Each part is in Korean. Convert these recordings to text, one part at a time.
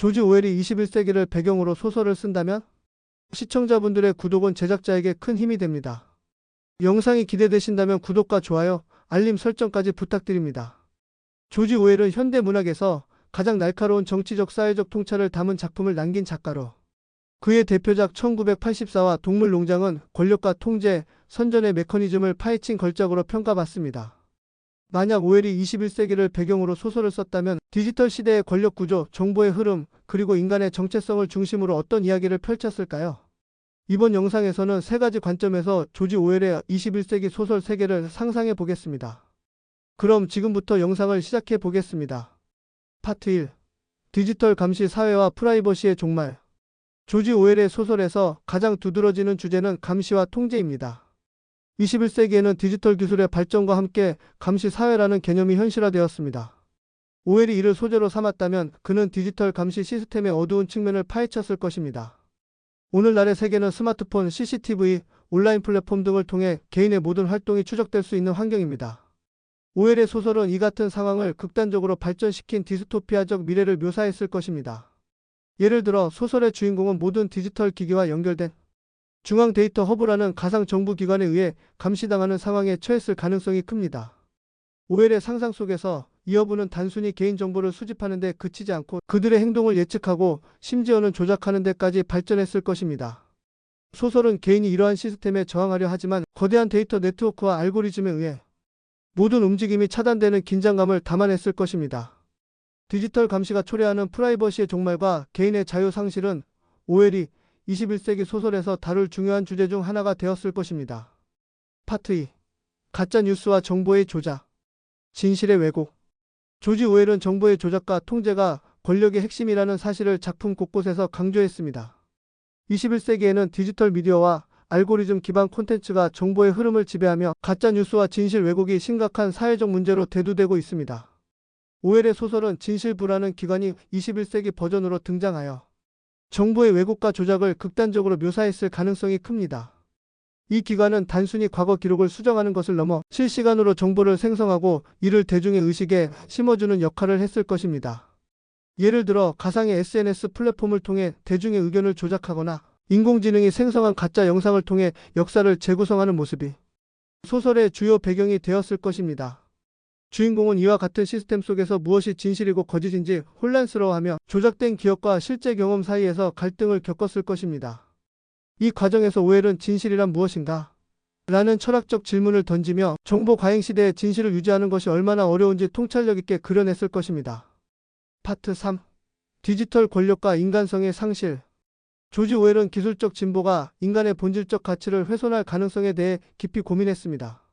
조지 오웰이 21세기를 배경으로 소설을 쓴다면 시청자분들의 구독은 제작자에게 큰 힘이 됩니다. 영상이 기대되신다면 구독과 좋아요, 알림 설정까지 부탁드립니다. 조지 오웰은 현대 문학에서 가장 날카로운 정치적 사회적 통찰을 담은 작품을 남긴 작가로 그의 대표작 1984와 동물농장은 권력과 통제, 선전의 메커니즘을 파헤친 걸작으로 평가받습니다. 만약 오웰이 21세기를 배경으로 소설을 썼다면 디지털 시대의 권력 구조, 정보의 흐름, 그리고 인간의 정체성을 중심으로 어떤 이야기를 펼쳤을까요? 이번 영상에서는 세 가지 관점에서 조지 오웰의 21세기 소설 세계를 상상해 보겠습니다. 그럼 지금부터 영상을 시작해 보겠습니다. 파트 1. 디지털 감시 사회와 프라이버시의 종말. 조지 오웰의 소설에서 가장 두드러지는 주제는 감시와 통제입니다. 21세기에는 디지털 기술의 발전과 함께 감시 사회라는 개념이 현실화되었습니다. 오웰이 이를 소재로 삼았다면 그는 디지털 감시 시스템의 어두운 측면을 파헤쳤을 것입니다. 오늘날의 세계는 스마트폰, CCTV, 온라인 플랫폼 등을 통해 개인의 모든 활동이 추적될 수 있는 환경입니다. 오웰의 소설은 이 같은 상황을 극단적으로 발전시킨 디스토피아적 미래를 묘사했을 것입니다. 예를 들어 소설의 주인공은 모든 디지털 기기와 연결된 중앙 데이터 허브라는 가상 정부 기관에 의해 감시당하는 상황에 처했을 가능성이 큽니다. 오웰의 상상 속에서 이 허브는 단순히 개인 정보를 수집하는 데 그치지 않고 그들의 행동을 예측하고 심지어는 조작하는 데까지 발전했을 것입니다. 소설은 개인이 이러한 시스템에 저항하려 하지만 거대한 데이터 네트워크와 알고리즘에 의해 모든 움직임이 차단되는 긴장감을 담아냈을 것입니다. 디지털 감시가 초래하는 프라이버시의 종말과 개인의 자유 상실은 오웰이 21세기 소설에서 다룰 중요한 주제 중 하나가 되었을 것입니다. 파트 2. 가짜 뉴스와 정보의 조작. 진실의 왜곡. 조지 오웰은 정보의 조작과 통제가 권력의 핵심이라는 사실을 작품 곳곳에서 강조했습니다. 21세기에는 디지털 미디어와 알고리즘 기반 콘텐츠가 정보의 흐름을 지배하며 가짜 뉴스와 진실 왜곡이 심각한 사회적 문제로 대두되고 있습니다. 오웰의 소설은 진실 부라는 기관이 21세기 버전으로 등장하여 정보의 왜곡과 조작을 극단적으로 묘사했을 가능성이 큽니다. 이 기관은 단순히 과거 기록을 수정하는 것을 넘어 실시간으로 정보를 생성하고 이를 대중의 의식에 심어주는 역할을 했을 것입니다. 예를 들어 가상의 SNS 플랫폼을 통해 대중의 의견을 조작하거나 인공지능이 생성한 가짜 영상을 통해 역사를 재구성하는 모습이 소설의 주요 배경이 되었을 것입니다. 주인공은 이와 같은 시스템 속에서 무엇이 진실이고 거짓인지 혼란스러워하며 조작된 기억과 실제 경험 사이에서 갈등을 겪었을 것입니다. 이 과정에서 오웰은 진실이란 무엇인가? 라는 철학적 질문을 던지며 정보 과잉 시대에 진실을 유지하는 것이 얼마나 어려운지 통찰력 있게 그려냈을 것입니다. 파트 3. 디지털 권력과 인간성의 상실. 조지 오웰은 기술적 진보가 인간의 본질적 가치를 훼손할 가능성에 대해 깊이 고민했습니다.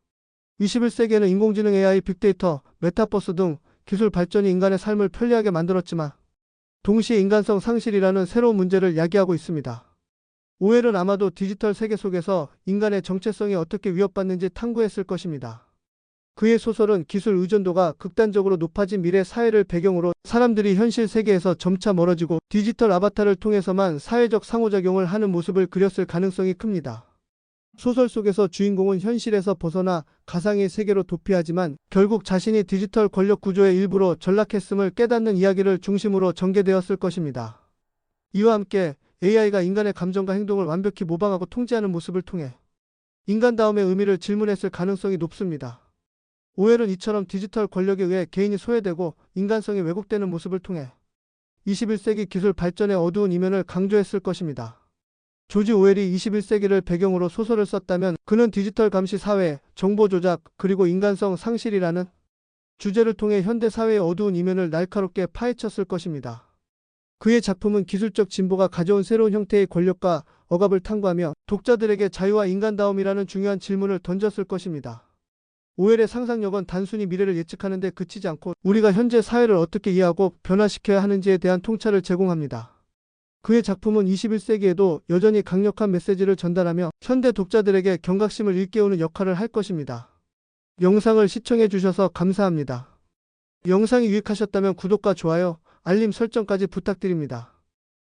21세기에는 인공지능 AI, 빅데이터, 메타버스 등 기술 발전이 인간의 삶을 편리하게 만들었지만 동시에 인간성 상실이라는 새로운 문제를 야기하고 있습니다. 오웰은 아마도 디지털 세계 속에서 인간의 정체성이 어떻게 위협받는지 탐구했을 것입니다. 그의 소설은 기술 의존도가 극단적으로 높아진 미래 사회를 배경으로 사람들이 현실 세계에서 점차 멀어지고 디지털 아바타를 통해서만 사회적 상호작용을 하는 모습을 그렸을 가능성이 큽니다. 소설 속에서 주인공은 현실에서 벗어나 가상의 세계로 도피하지만 결국 자신이 디지털 권력 구조의 일부로 전락했음을 깨닫는 이야기를 중심으로 전개되었을 것입니다. 이와 함께 AI가 인간의 감정과 행동을 완벽히 모방하고 통제하는 모습을 통해 인간다움의 의미를 질문했을 가능성이 높습니다. 오웰은 이처럼 디지털 권력에 의해 개인이 소외되고 인간성이 왜곡되는 모습을 통해 21세기 기술 발전의 어두운 이면을 강조했을 것입니다. 조지 오웰이 21세기를 배경으로 소설을 썼다면 그는 디지털 감시 사회, 정보 조작, 그리고 인간성 상실이라는 주제를 통해 현대 사회의 어두운 이면을 날카롭게 파헤쳤을 것입니다. 그의 작품은 기술적 진보가 가져온 새로운 형태의 권력과 억압을 탐구하며 독자들에게 자유와 인간다움이라는 중요한 질문을 던졌을 것입니다. 오웰의 상상력은 단순히 미래를 예측하는 데 그치지 않고 우리가 현재 사회를 어떻게 이해하고 변화시켜야 하는지에 대한 통찰을 제공합니다. 그의 작품은 21세기에도 여전히 강력한 메시지를 전달하며 현대 독자들에게 경각심을 일깨우는 역할을 할 것입니다. 영상을 시청해 주셔서 감사합니다. 영상이 유익하셨다면 구독과 좋아요, 알림 설정까지 부탁드립니다.